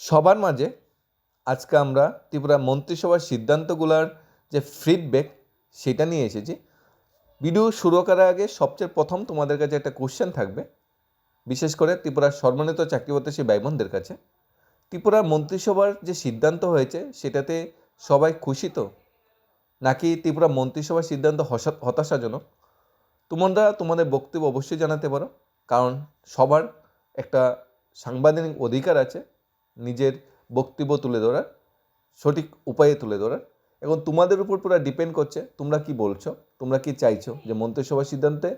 সবার মাঝে আজকে আমরা ত্রিপুরা মন্ত্রিসভার সিদ্ধান্তগুলোর যে ফিডব্যাক সেটা নিয়ে এসেছি। ভিডিও শুরু করার আগে সবচেয়ে প্রথম তোমাদের কাছে একটা কোশ্চেন থাকবে। বিশেষ করে ত্রিপুরার সর্বনিত চাকরি প্রত্যাশী ভাই বোনদের কাছে। ত্রিপুরার মন্ত্রিসভার যে সিদ্ধান্ত হয়েছে সেটাতে সবাই খুশি তো? নাকি ত্রিপুরা মন্ত্রিসভার সিদ্ধান্ত হতাশাজনক? তোমরা তোমাদের বক্তব্য অবশ্যই জানাতে পারো। কারণ সবার একটা সাংবিধানিক অধিকার আছে। নিজের বক্তব্য তুলে ধরার, সঠিক উপায়ে তুলে ধরার। এখন তোমাদের উপর পুরো ডিপেন্ড করছে, তোমরা কি বলছো? তোমরা কি চাইছো? যে মন্ত্রিসভার সিদ্ধান্তে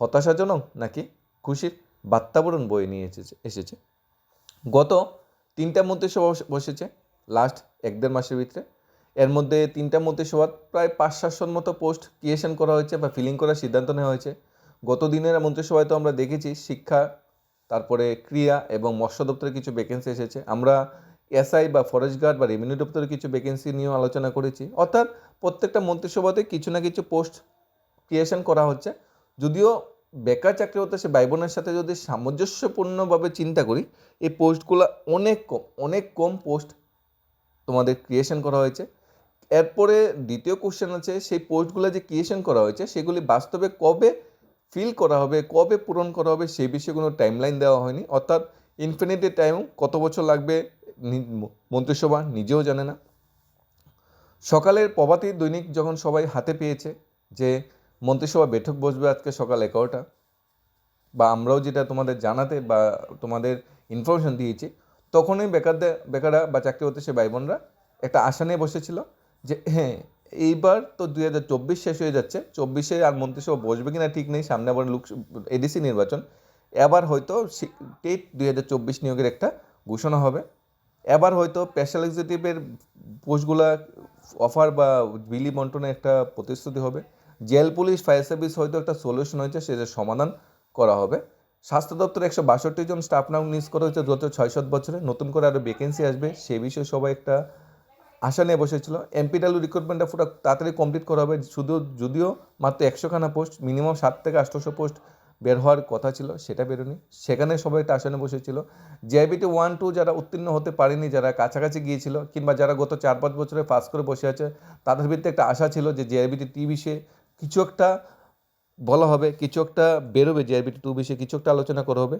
হতাশাজনক নাকি খুশির বাতাবরণ বয়ে নিয়ে এসেছে এসেছে? গত তিনটা মন্ত্রিসভা বসেছে লাস্ট এক দেড় মাসের ভিতরে। এর মধ্যে তিনটা মন্ত্রিসভার প্রায় পাঁচ সাতশোর মতো পোস্ট ক্রিয়েশন করা হয়েছে বা ফিলিং করার সিদ্ধান্ত নেওয়া হয়েছে। গত দিনের মন্ত্রিসভায় তো আমরা দেখেছি শিক্ষা তারপরে ক্রিয়া এবং মৎস্য দপ্তরে কিছু ভ্যাকেন্সি এসেছে। আমরা এসআই বা ফরেস্ট গার্ড বা রেভিনিউ দপ্তরে কিছু ভ্যাকেন্সি নিয়েও আলোচনা করেছি। অর্থাৎ প্রত্যেকটা মন্ত্রিসভাতে কিছু না কিছু পোস্ট ক্রিয়েশন করা হচ্ছে। যদিও বেকার চাকরি হতে সে ভাই বোনের সাথে যদি সামঞ্জস্যপূর্ণভাবে চিন্তা করি, এই পোস্টগুলো অনেক কম অনেক কম পোস্ট তোমাদের ক্রিয়েশন করা হয়েছে। এরপরে দ্বিতীয় কোশ্চেন আছে, সেই পোস্টগুলো যে ক্রিয়েশন করা হয়েছে, সেগুলি বাস্তবে কবে ফিল করা হবে, কবে পূরণ করা হবে সেই বিষয়ে কোনো টাইমলাইন দেওয়া হয়নি। অর্থাৎ ইনফিনিটি টাইম কত বছর লাগবে মন্ত্রিসভা নিজেও জানে না। সকালের প্রভাতী দৈনিক যখন সবাই হাতে পেয়েছে যে মন্ত্রিসভা বৈঠক বসবে আজকে সকাল এগারোটা, বা আমরাও যেটা তোমাদের জানাতে বা তোমাদের ইনফরমেশন দিয়েছি, তখনই বেকারদের, বেকাররা বা চাকরি হতে সে ভাই বোনরা একটা আশা নিয়ে বসেছিল যে হ্যাঁ এইবার তো দুই হাজার চব্বিশ শেষ হয়ে যাচ্ছে। চব্বিশে আর মন্ত্রিসভা বসবে কিনা ঠিক নেই, সামনে আবার লোক এডিসি নির্বাচন। এবার হয়তো টেট দুই হাজার চব্বিশ নিয়োগের একটা ঘোষণা হবে। এবার হয়তো স্পেশাল এক্সিকিউটিভের পোস্টগুলা অফার বা বিলি বন্টনের একটা প্রতিশ্রুতি হবে। জেল পুলিশ ফায়ার সার্ভিস হয়তো একটা সলিউশন হয়েছে সেটা সমাধান করা হবে। স্বাস্থ্য দপ্তরে একশো বাষট্টি জন স্টাফ নাম নিয়োগ করা হয়েছে, গত ছয় সাত বছরে। নতুন করে আরও ভ্যাকেন্সি আসবে, সে বিষয়ে সবাই একটা আশা নিয়ে বসেছিল। এমপিডাব্লিউ রিক্রুটমেন্টটা পুরো তাড়াতাড়ি কমপ্লিট করা হবে। শুধু, যদিও মাত্র একশোখানা পোস্ট মিনিমাম সাত থেকে আটশোশো পোস্ট বের হওয়ার কথা ছিল, সেটা বেরোনি সেখানে সবাই একটা আশা নিয়ে বসেছিল। জেআইবিটি ওয়ান টু যারা উত্তীর্ণ হতে পারেনি, যারা কাছাকাছি গিয়েছিল, কিংবা যারা গত চার পাঁচ বছরে পাস করে বসে আছে, তাদের ভিত্তিতে একটা আশা ছিল যে জেআইবিটি টি বিষয়ে কিছু একটা বলা হবে, কিছু একটা বেরোবে জেআইবিটি টু বিষয়ে, কিছু একটা আলোচনা করা হবে।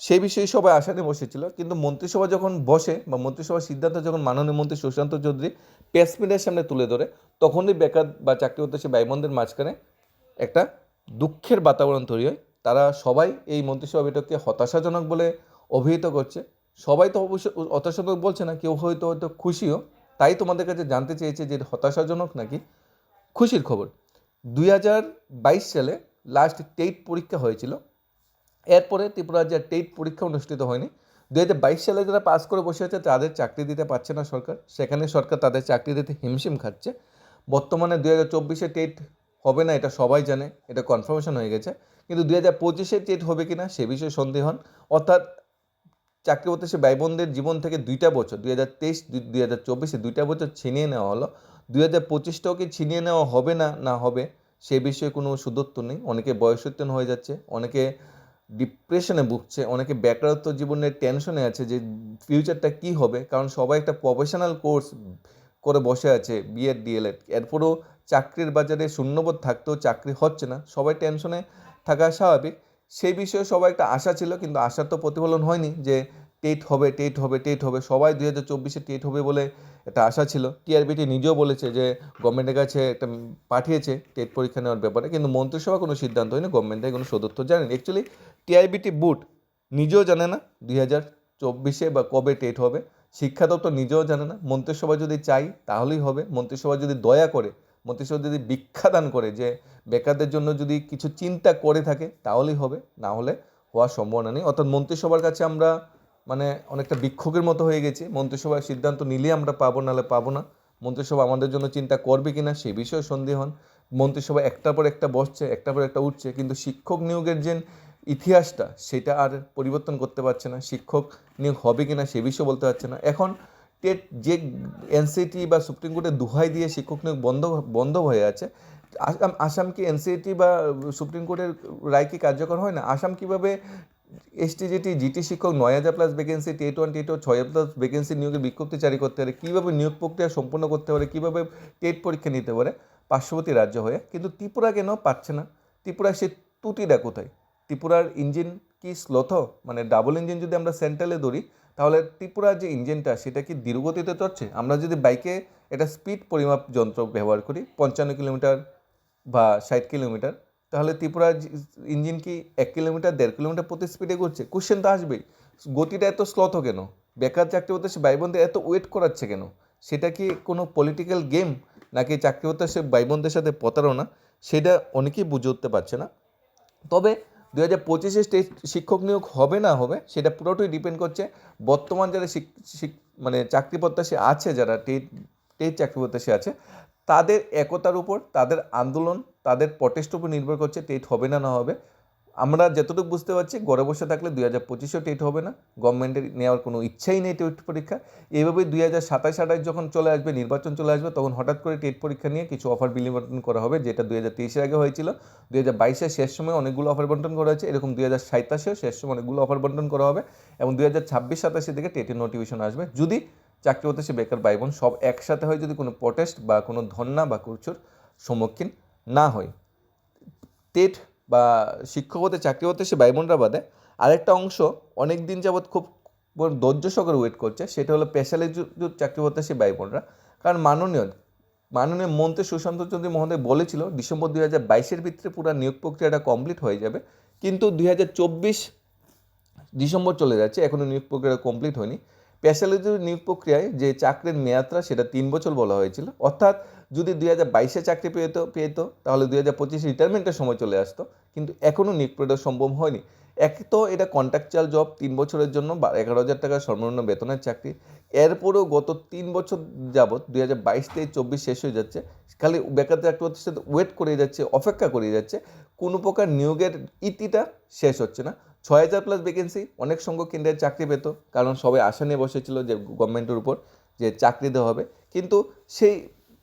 সেই বিষয়ে সবাই আশা নিয়ে বসেছিল। কিন্তু মন্ত্রিসভা যখন বসে বা মন্ত্রিসভার সিদ্ধান্ত যখন মাননীয় মন্ত্রী সুশান্ত চৌধুরী প্রেস মিডিয়ার সামনে তুলে ধরে, তখনই বেকার বা চাকরি সে ভাই মাঝখানে একটা দুঃখের বাতাবরণ তৈরি হয়। তারা সবাই এই মন্ত্রিসভা বৈঠককে হতাশাজনক বলে অভিহিত করছে। সবাই তো অবশ্য হতাশাজনক বলছে না, কেউ হয়তো হয়তো খুশিও। তাই তোমাদের কাছে জানতে চেয়েছে যে হতাশাজনক নাকি? খুশির খবর, দুই হাজার বাইশ সালে লাস্ট টেট পরীক্ষা হয়েছিল। এরপরে ত্রিপুরা যে টেট পরীক্ষা অনুষ্ঠিত হয়নি। দু হাজার বাইশ সালে যারা পাস করে বসে আছে, তাদের চাকরি দিতে পারছে না সরকার। সেখানে সরকার তাদের চাকরি দিতে হিমশিম খাচ্ছে। বর্তমানে দু হাজার চব্বিশে টেট হবে না, এটা সবাই জানে, এটা কনফার্মেশন হয়ে গেছে। কিন্তু দু হাজার পঁচিশে টেট হবে কি না সে বিষয়ে সন্দেহ হন। অর্থাৎ চাকরি করতে সে বোনদের জীবন থেকে দুইটা বছর দুই হাজার তেইশ, দুই হাজার চব্বিশে দুইটা বছর ছিনিয়ে নেওয়া হলো। দুই হাজার পঁচিশটাও কি ছিনিয়ে নেওয়া হবে না না হবে, সে বিষয়ে কোনো সুদত্ব নেই। অনেকে বয়সোত্তীর্ণ হয়ে যাচ্ছে, অনেকে ডিপ্রেশনে ভুগছে, অনেকে বেকারত্ব জীবনের টেনশনে আছে যে ফিউচারটা কি হবে? কারণ সবাই একটা প্রফেশনাল কোর্স করে বসে আছে বিএড ডিএলএড এরপরও চাকরির বাজারে শূন্যবোধ থাকতেও চাকরি হচ্ছে না। সবাই টেনশনে থাকা স্বাভাবিক। সেই বিষয়ে সবাই একটা আশা ছিল, কিন্তু আশার তো প্রতিফলন হয়নি যে টেট হবে টেট হবে টেট হবে। সবাই দুই হাজার চব্বিশে টেট হবে বলে একটা আশা ছিল। টিআরবিটি নিজেও বলেছে যে গভর্নমেন্টের কাছে একটা পাঠিয়েছে টেট পরীক্ষা নেওয়ার ব্যাপারে, কিন্তু মন্ত্রিসভা কোনো সিদ্ধান্ত হয়নি গভর্নমেন্টের কোনো সদস্য জানেন অ্যাকচুয়ালি টিআইবিটি বুট নিজেও জানে না, দুই হাজার চব্বিশে বা কবে টেট হবে। শিক্ষা দপ্তর নিজেও জানে না, মন্ত্রিসভা যদি চাই তাহলেই হবে। মন্ত্রিসভা যদি দয়া করে, মন্ত্রিসভা যদি ভিক্ষাদান করে যে বেকারদের জন্য যদি কিছু চিন্তা করে থাকে, তাহলেই হবে, না হলে হওয়ার সম্ভাবনা নেই। অর্থাৎ মন্ত্রিসভার কাছে আমরা মানে অনেকটা বিক্ষোভের মতো হয়ে গেছি। মন্ত্রিসভার সিদ্ধান্ত নিলে আমরা পাবো, নাহলে পাবো না। মন্ত্রিসভা আমাদের জন্য চিন্তা করবে কিনা, সে বিষয়ে সন্দেহ হন। মন্ত্রিসভা একটার পর একটা বসছে, একটার পর একটা উঠছে। কিন্তু শিক্ষক নিয়োগের যে ইতিহাসটা সেটা আর পরিবর্তন করতে পারছে না, শিক্ষক নিয়োগ হবে কি না সে বিষয়ে বলতে পারছে না। এখন টেট যে এনসিটি বা সুপ্রিম কোর্টের দুহাই দিয়ে শিক্ষক নিয়োগ বন্ধ বন্ধ হয়ে আছে, আসাম আসাম কি এনসিটি বা সুপ্রিম কোর্টের রায় কি কার্যকর হয় না? আসাম কীভাবে এসটিজিটি জিটি শিক্ষক নয় হাজার plus vacancy TET one TET ছয় হাজার প্লাস ভ্যাকেন্সি নিয়োগের বিজ্ঞপ্তি জারি করতে পারে। কীভাবে নিয়োগ প্রক্রিয়া সম্পূর্ণ করতে পারে? কীভাবে টেট পরীক্ষা নিতে পারে? পার্শ্ববর্তী রাজ্য হয়ে। কিন্তু ত্রিপুরা কেন পাচ্ছে না? ত্রিপুরা সে ত্রুটিটা কোথায়? ত্রিপুরার ইঞ্জিন কি স্লোথ? মানে ডাবল ইঞ্জিন যদি আমরা সেন্ট্রালে ধরি, তাহলে ত্রিপুরার যে ইঞ্জিনটা, সেটা কি ধীরগতিতে চড়ছে? আমরা যদি বাইকে এটা স্পিড পরিমাপ যন্ত্র ব্যবহার করি, পঞ্চান্ন কিলোমিটার বা ষাট কিলোমিটার, তাহলে ত্রিপুরার ইঞ্জিন কি এক কিলোমিটার, দেড় কিলোমিটার প্রতি স্পিডে ঘুরছে? কোশ্চেন তো আসবেই। গতিটা এত স্লথ কেন? বেকার চাকরি হতে সে ভাইবোনদের এত ওয়েট করাচ্ছে কেন? সেটা কি কোনো পলিটিক্যাল গেম নাকি চাকরি হতে সে ভাইবোনদের সাথে প্রতারণা? সেটা অনেকেই বুঝে উঠতে পারছে না। তবে দু হাজার পঁচিশে স্টেট শিক্ষক নিয়োগ হবে না হবে, সেটা পুরোটাই ডিপেন্ড করছে বর্তমান যারা মানে চাকরি প্রত্যাশী আছে, যারা টেট টেট চাকরি প্রত্যাশী আছে, তাদের একতার উপর, তাদের আন্দোলন, তাদের প্রটেস্টের উপর নির্ভর করছে টেট হবে না না হবে। আমরা যতটুকু বুঝতে পারছি, ঘরে বসে থাকলে দুই হাজার পঁচিশেও টেট হবে না। গভর্নমেন্টের নেওয়ার কোনো ইচ্ছাই নেই টেট পরীক্ষা। এইভাবে দুই হাজার সাতাশ আঠাশ যখন চলে আসবে, নির্বাচন চলে আসবে, তখন হঠাৎ করে টেট পরীক্ষা নিয়ে কিছু অফার বিলিবন্টন করা হবে, যেটা দুই হাজার তেইশের আগে হয়েছিল। দুই হাজার বাইশের শেষ সময় অনেকগুলো অফার বন্টন করা হয়েছে। এরকম দুই হাজার সাতাশেও শেষ সময় অনেকগুলো অফার বন্টন করা হবে এবং দুই হাজার ছাব্বিশ সাতাশের দিকে টেটের নোটিফিকেশন আসবে। যদি চাকরি হতে সে বেকার ভাই বোন সব একসাথে হয় যদি কোনো প্রটেস্ট বা কোনো ধর্না বা কিছুর সম্মুখীন না হয় টেট বা শিক্ষক হতে চাকরি হতে সে ভাই বোনরা বাদে আরেকটা অংশ অনেক দিন যাবৎ খুব ধৈর্য সহকারে ওয়েট করছে, সেটা হলো পেশালিজুত চাকরি হতে সে বোনরা কারণ মাননীয় মাননীয় মন্ত্রী সুশান্ত চন্দ্র মহোদয় বলেছিল, ডিসেম্বর দুই হাজার বাইশের ভিতরে পুরো নিয়োগ প্রক্রিয়াটা কমপ্লিট হয়ে যাবে। কিন্তু দুই হাজার চব্বিশ ডিসেম্বর চলে যাচ্ছে এখনও নিয়োগ প্রক্রিয়া কমপ্লিট হয়নি। স্পেশালিটি নিয়োগ প্রক্রিয়ায় যে চাকরির মেয়াদটা সেটা তিন বছর বলা হয়েছিল। অর্থাৎ যদি দুই হাজার বাইশে চাকরি পেত পেতো তাহলে দুই হাজার পঁচিশে রিটায়ারমেন্টের সময় চলে আসতো। কিন্তু এখনও নিয়োগ প্রক্রিয়া সম্ভব হয়নি। এক তো এটা কন্ট্রাকচুয়াল জব তিন বছরের জন্য বা এগারো হাজার টাকা সর্বনিম্ন বেতনের চাকরি। এরপরেও গত তিন বছর যাবৎ দুই হাজার বাইশ থেকে চব্বিশ শেষ হয়ে যাচ্ছে। খালি বেকার চাকরি সাথে ওয়েট করে যাচ্ছে, অপেক্ষা করে যাচ্ছে। কোনো প্রকার নিয়োগের ইতিটা শেষ হচ্ছে না। ছয় হাজার প্লাস ভ্যাকেন্সি অনেক সংখ্যক কেন্দ্রের চাকরি পেত, কারণ সবাই আশা নিয়ে বসেছিল যে গভর্নমেন্টের উপর যে চাকরি দেওয়া হবে। কিন্তু সেই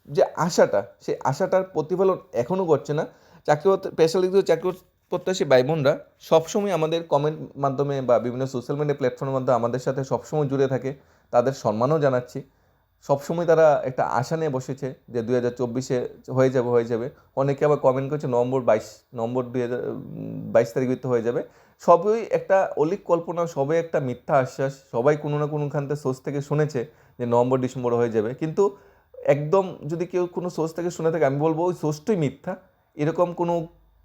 যে আশাটা, সেই আশাটার প্রতিফলন এখনও করছে না। চাকরি স্পেশালিটি চাকরি প্রত্যাশী ভাই বোনরা সবসময় আমাদের কমেন্ট মাধ্যমে বা বিভিন্ন সোশ্যাল মিডিয়া প্ল্যাটফর্মের মাধ্যমে আমাদের সাথে সবসময় জুড়ে থাকে। তাদের সম্মানও জানাচ্ছি। সবসময় তারা একটা আশা নিয়ে বসেছে যে দুই হাজার চব্বিশে হয়ে যাবে হয়ে যাবে। অনেকে আবার কমেন্ট করছে, নভেম্বর বাইশ, নভেম্বর দুই হাজার, বাইশ তারিখ হয়ে যাবে। সবই একটা অলিক কল্পনা, সবই একটা মিথ্যা আশ্বাস। সবাই কোনো না কোনোখান থেকে সোর্স থেকে শুনেছে যে নভেম্বর, ডিসেম্বর হয়ে যাবে। কিন্তু একদম যদি কেউ কোনো সোর্স থেকে শুনে থাকে, আমি বলব ওই সোর্সটাই মিথ্যা। এরকম কোনো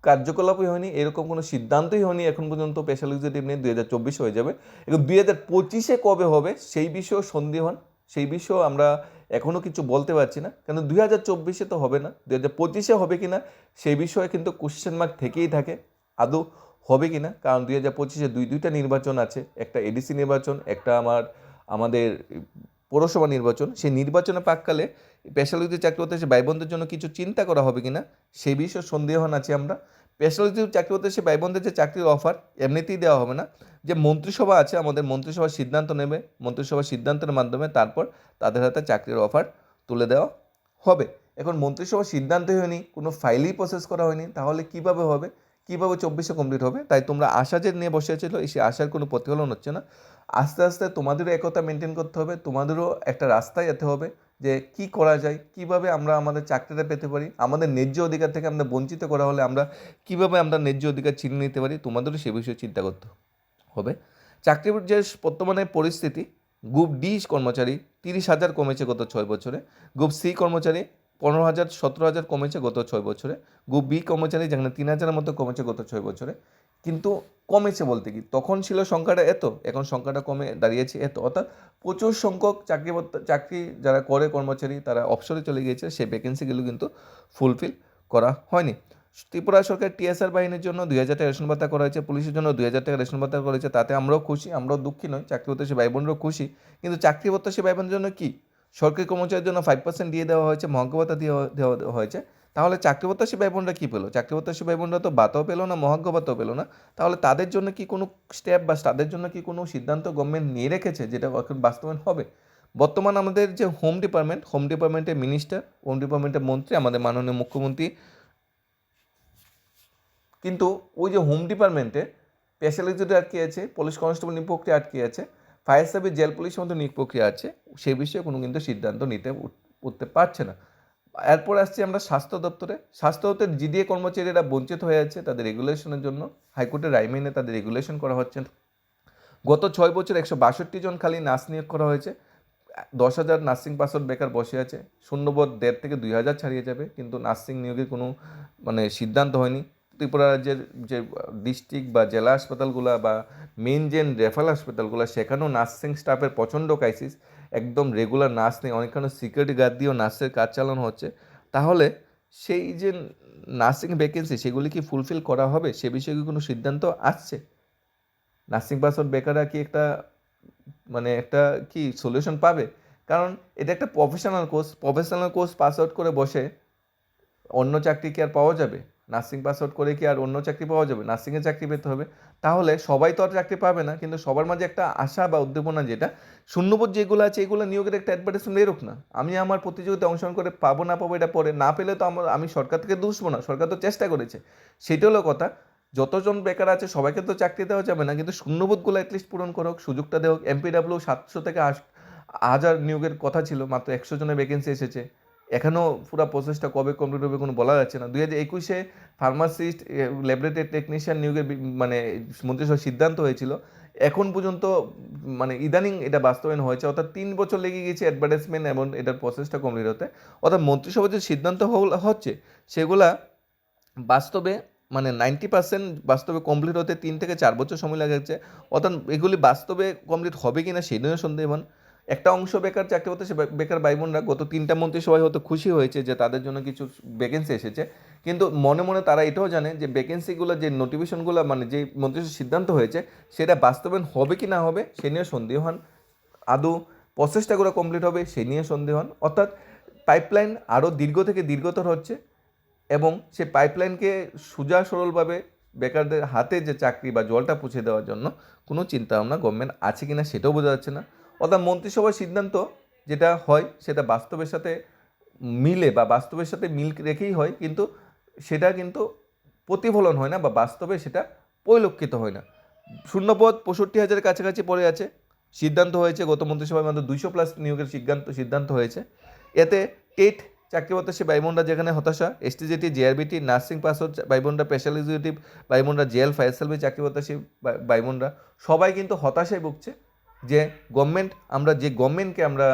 কার্যকলাপই হয়নি, এরকম কোনো সিদ্ধান্তই হয়নি এখন পর্যন্ত স্পেশাল এক্সিকিউটিভ নিয়ে দুই হাজার চব্বিশ হয়ে যাবে। এবং দুই হাজার পঁচিশে কবে হবে, সেই বিষয়েও সন্দেহন সেই বিষয়েও আমরা এখনও কিছু বলতে পারছি না। কেন দুই হাজার চব্বিশে তো হবে না, দুই হাজার পঁচিশে হবে কি না সেই বিষয়ে কিন্তু কোশ্চেন মার্ক থেকেই থাকে। আদৌ হবে কি না? কারণ দুই হাজার পঁচিশে দুই, দুইটা নির্বাচন আছে। একটা এডিসি নির্বাচন, একটা আমার, আমাদের পৌরসভা নির্বাচন। সেই নির্বাচনে পাককালে স্পেশালিটি চাকরি সে ভাই বোনদের জন্য কিছু চিন্তা করা হবে কি না, সেই বিষয়ে সন্দেহন আছে আমরা। স্পেশালিটি চাকরি সে ভাই বোনদের যে চাকরির অফার এমনিতেই দেওয়া হবে না। যে মন্ত্রিসভা আছে, আমাদের মন্ত্রিসভা সিদ্ধান্ত নেবে। মন্ত্রিসভা সিদ্ধান্তের মাধ্যমে তারপর তাদের হাতে চাকরির অফার তুলে দেওয়া হবে। এখন মন্ত্রিসভা সিদ্ধান্ত হয়নি, কোনো ফাইলই প্রসেস করা হয়নি, তাহলে কীভাবে হবে? কীভাবে চব্বিশে কমপ্লিট হবে? তাই তোমরা আশা যে নিয়ে বসে ছিল সেই আশার কোনো প্রতিফলন হচ্ছে না। আস্তে আস্তে তোমাদেরও একতা মেনটেন করতে হবে, তোমাদেরও একটা রাস্তায় যেতে হবে যে কি করা যায়, কীভাবে আমরা আমাদের চাকরিটা পেতে পারি, আমাদের ন্যায্য অধিকার থেকে আমরা বঞ্চিত করা হলে আমরা কীভাবে আমরা ন্যায্য অধিকার চিনে নিতে পারি, তোমাদেরও সে বিষয়ে চিন্তা করতে হবে। চাকরির যে বর্তমানে পরিস্থিতি গ্রুপ ডি কর্মচারী তিরিশ হাজার কমেছে গত ছয় বছরে গ্রুপ সি কর্মচারী পনেরো হাজার, সতেরো হাজার কমেছে গত ছয় বছরে। গ্রুপ বি কর্মচারী যেখানে তিন হাজারের মতো কমেছে গত ছয় বছরে। কিন্তু কমেছে বলতে কি? তখন ছিল সংখ্যাটা এত, এখন সংখ্যাটা কমে দাঁড়িয়েছে এত। অর্থাৎ প্রচুর সংখ্যক চাকরি চাকরি যারা করে কর্মচারী, তারা অবসরে চলে গিয়েছে, সেই ভ্যাকেন্সিগুলো কিন্তু ফুলফিল করা হয়নি। ত্রিপুরা সরকার টিএসআর বাহিনীর জন্য দুই হাজার টাকা রেশন ভাতা করা হয়েছে, পুলিশের জন্য দুই হাজার টাকা রেশন ভাতা করা হয়েছে, তাতে আমরাও খুশি, আমরাও দুঃখী নয় চাকরি প্রত্যাশী ভাই বোনরাও খুশি। কিন্তু চাকরি প্রত্যাশী ভাই বোনের জন্য কি? সরকারি কর্মচারীর জন্য ফাইভ পার্সেন্ট দিয়ে দেওয়া হয়েছে মহাজ্ঞ ভাতা দিয়ে দেওয়া হয়েছে। তাহলে চাকরি প্রত্যাশী ভাই বোনরা কী পেল? চাকরি প্রত্যাশী ভাই বোনরা তো বাতাও পেল না মহাজ্ঞ ভাতাও পেল না। তাহলে তাদের জন্য কি কোনো স্টেপ বা তাদের জন্য কি কোনো সিদ্ধান্ত গভর্নমেন্ট নিয়ে রেখেছে যেটা এখন বাস্তবায়ন হবে? বর্তমান আমাদের যে হোম ডিপার্টমেন্ট হোম ডিপার্টমেন্টের মিনিস্টার হোম ডিপার্টমেন্টের মন্ত্রী, আমাদের মাননীয় মুখ্যমন্ত্রী, কিন্তু ওই যে হোম ডিপার্টমেন্টে স্পেশালিটিতে আটকে আছে পুলিশ কনস্টেবল নিয়োগ আটকে আছে ফায়ার সার্ভিস জেল পুলিশ মতো নিয়োগ প্রক্রিয়া আছে সে বিষয়ে কোনো কিন্তু সিদ্ধান্ত নিতে উঠ- উঠতে পারছে না। এরপর আসছি আমরা স্বাস্থ্য দপ্তরে। স্বাস্থ্য দপ্তরের জিডিএ কর্মচারীরা বঞ্চিত হয়ে আছে তাদের রেগুলেশনের জন্য। হাইকোর্টের রায় মেনে তাদের রেগুলেশন করা হচ্ছে। গত ছয় বছর একশো বাষট্টি জন খালি নার্স নিয়োগ করা হয়েছে। দশ হাজার নার্সিং পাসওয়ার্ড বেকার বসে আছে। শূন্যবোধ দেড় থেকে দুই হাজার ছাড়িয়ে যাবে, কিন্তু নার্সিং নিয়োগের কোনো মানে সিদ্ধান্ত হয়নি। ত্রিপুরা রাজ্যের যে, ডিস্ট্রিক্ট বা জেলা হাসপাতালগুলো বা মেন যে রেফারেল হাসপাতালগুলো, সেখানেও নার্সিং স্টাফের প্রচণ্ড ক্রাইসিস একদম রেগুলার নার্স নেই, অনেকখানে সিকিউরিটি গার্ড দিয়েও নার্সের কাজ চালানো হচ্ছে। তাহলে সেই যে নার্সিং ভ্যাকেন্সি সেগুলি কি ফুলফিল করা হবে? সে বিষয়ে কি কোনো সিদ্ধান্ত আসছে? নার্সিং পাসওয়ার্ড বেকাররা কি একটা মানে একটা কি সলিউশন পাবে? কারণ এটা একটা professional course professional course pass out করে বসে অন্য চাকরি কি আর পাওয়া যাবে? নার্সিং পাস আউট করে কি আর অন্য চাকরি পাওয়া যাবে? নার্সিংয়ে চাকরি পেতে হবে। তাহলে সবাই তো আর চাকরি পাবে না, কিন্তু সবার মাঝে একটা আশা বা উদ্দীপনা যেটা, শূন্যবোধ যেগুলো আছে, এগুলো নিয়োগের একটা অ্যাডভার্টাইজমেন্ট এরুক না আমি আমার প্রতিযোগিতা অংশগ্রহণ করে পাবো না পাবো এটা পরে, না পেলে তো আমার, আমি সরকার থেকে দুষবো না, সরকার তো চেষ্টা করেছে। সেটা হলো কথা, যতজন বেকার আছে, সবাইকে তো চাকরি দেওয়া যাবে না, কিন্তু শূন্যবোধগুলো অ্যাটলিস্ট পূরণ করুক, সুযোগটা দেওয়া এমপিডাব্লিউ সাতশো থেকে আশ হাজার নিয়োগের কথা ছিল, মাত্র একশো জনের ভ্যাকেন্সি এসেছে। এখনও পুরো প্রসেসটা কবে কমপ্লিট হবে কোনো বলা যাচ্ছে না। দুই হাজার একুশে ফার্মাসিস্ট ল্যাবরেটরি টেকনিশিয়ান নিয়োগের মানে মন্ত্রিসভার সিদ্ধান্ত হয়েছিল। এখন পর্যন্ত মানে ইদানিং এটা বাস্তবায়ন হয়েছে। অর্থাৎ তিন বছর লেগে গেছে অ্যাডভার্টাইজমেন্ট এবং এটার প্রসেসটা কমপ্লিট হতে। অর্থাৎ মন্ত্রিসভার যে সিদ্ধান্ত হচ্ছে, সেগুলা বাস্তবে মানে নাইনটি পার্সেন্ট বাস্তবে কমপ্লিট হতে তিন থেকে চার বছর সময় লাগাচ্ছে অর্থাৎ এগুলি বাস্তবে কমপ্লিট হবে কি না সেই নিয়েও সন্দেহবান একটা অংশ বেকার চাকরি সে বেকার ভাই বোনরা গত তিনটা মন্ত্রিসভায় হয়তো খুশি হয়েছে যে তাদের জন্য কিছু ভ্যাকেন্সি এসেছে। কিন্তু মনে মনে তারা এটাও জানে যে ভ্যাকেন্সিগুলো যে নোটিফিকেশনগুলো মানে যে মন্ত্রিসভার সিদ্ধান্ত হয়েছে, সেটা বাস্তবায়ন হবে কি না হবে সে নিয়ে সন্দেহ হন। আদৌ করে কমপ্লিট হবে সে নিয়ে সন্দেহবান অর্থাৎ পাইপলাইন আরও দীর্ঘ থেকে দীর্ঘতর হচ্ছে এবং সে পাইপলাইনকে সোজা সরলভাবে বেকারদের হাতে যে চাকরি বা জলটা পৌঁছে দেওয়ার জন্য কোনো চিন্তা ভাবনা গভর্নমেন্ট আছে কি না সেটাও বোঝা যাচ্ছে না। অর্থাৎ মন্ত্রিসভার সিদ্ধান্ত যেটা হয়, সেটা বাস্তবের সাথে মিলে বা বাস্তবের সাথে মিল রেখেই হয়, কিন্তু সেটা কিন্তু প্রতিফলন হয় না বা বাস্তবে সেটা পরিলক্ষিত হয় না। শূন্যপদ পঁয়ষট্টি হাজারের কাছাকাছি পড়ে আছে। সিদ্ধান্ত হয়েছে, গত মন্ত্রিসভায় মাত্র দুইশো প্লাস নিয়োগের সিদ্ধান্ত সিদ্ধান্ত হয়েছে। এতে টেট চাকরি প্রত্যাশী ভাইবোনরা যেখানে হতাশা, এসটিজেটি, জেআরবিটি, নার্সিং পাসওয়ার্ড ভাইবোনরা স্পেশালিজিটিভ ভাইবোনরা, জেএল, ফায়ার সার্ভিস চাকরি ভাই- ভাইবোনরা, সবাই কিন্তু হতাশায় ভুগছে। যে গভর্নমেন্ট আমরা যে গভর্নমেন্টকে আমরা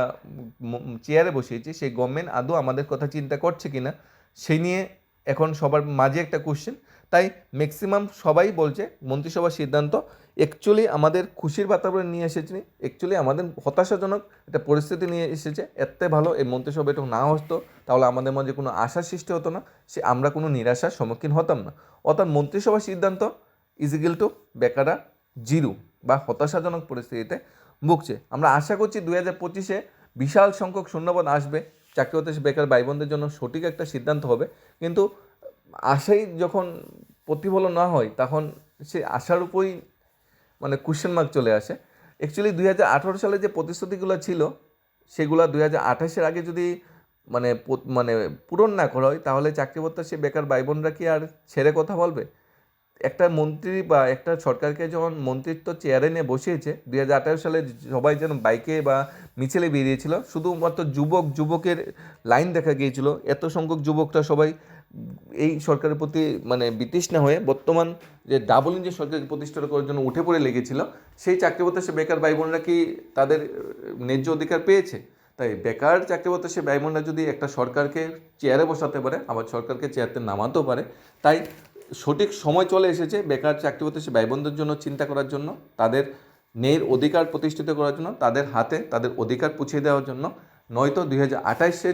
চেয়ারে বসিয়েছি, সেই গভর্নমেন্ট আদৌ আমাদের কথা চিন্তা করছে কি না সেই নিয়ে এখন সবার মাঝে একটা কোশ্চেন তাই ম্যাক্সিমাম সবাই বলছে, মন্ত্রিসভার সিদ্ধান্ত অ্যাকচুয়ালি আমাদের খুশির বাতাবরণ নিয়ে এসেছে অ্যাকচুয়ালি আমাদের হতাশাজনক একটা পরিস্থিতি নিয়ে এসেছে, এত ভালো এই মন্ত্রিসভা এটা না হতো, তাহলে আমাদের মাঝে কোনো আশার সৃষ্টি হতো না, সে আমরা কোনো নিরাশার সম্মুখীন হতাম না। অর্থাৎ মন্ত্রিসভার সিদ্ধান্ত ইজিক্যাল টু বেকারা জিরো বা হতাশাজনক পরিস্থিতিতে ভুগছে। আমরা আশা করছি দুই হাজার পঁচিশে বিশাল সংখ্যক শূন্যপদ আসবে। চাকরি হতে বেকার ভাই বোনদের জন্য সঠিক একটা সিদ্ধান্ত হবে। কিন্তু আশাই যখন প্রতিফলন না হয়, তখন সে আশার উপরই মানে কোশ্চেন মার্ক চলে আসে। অ্যাকচুয়ালি দুই হাজার আঠারো সালে যে প্রতিশ্রুতিগুলো ছিল, সেগুলো দুই হাজার আঠাশের আগে যদি মানে মানে পূরণ না করা হয়, তাহলে চাকরি সে বেকার ভাই বোনরা কি আর ছেড়ে কথা বলবে? একটা মন্ত্রী বা একটা সরকারকে যখন মন্ত্রিত্ব চেয়ারে নিয়ে বসিয়েছে, দুই হাজার আঠারো সালে সবাই যেন বাইকে বা মিছিলে বেরিয়েছিল, শুধুমাত্র যুবক, যুবকের লাইন দেখা গিয়েছিল। এত সংখ্যক যুবকরা সবাই এই সরকারের প্রতি মানে বিতৃষ্ণা হয়ে বর্তমান যে ডাবল ইঞ্জিন সরকার প্রতিষ্ঠা করার জন্য উঠে পড়ে লেগেছিল, সেই চাকরি প্রত্যাশী বেকার ভাই বোনরা কি তাদের ন্যায্য অধিকার পেয়েছে? তাই বেকার চাকরি প্রত্যাশী ভাই বোনরা যদি একটা সরকারকে চেয়ারে বসাতে পারে, আবার সরকারকে চেয়ারতে নামাতেও পারে, তাই সঠিক সময় চলে এসেছে বেকার চাকরি প্রত্যাশী ভাই বোনদের জন্য চিন্তা করার জন্য, তাদের ন্যায়ের অধিকার প্রতিষ্ঠিত করার জন্য, তাদের হাতে তাদের অধিকার পুছিয়ে দেওয়ার জন্য, নয়তো দুই হাজার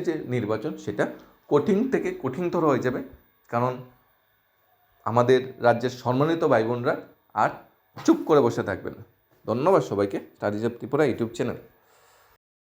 যে নির্বাচন সেটা কঠিন থেকে কঠিনতর হয়ে যাবে, কারণ আমাদের রাজ্যের সম্মানিত ভাই বোনরা আর চুপ করে বসে থাকবেন ধন্যবাদ সবাইকে studies of Tripura YouTube channel.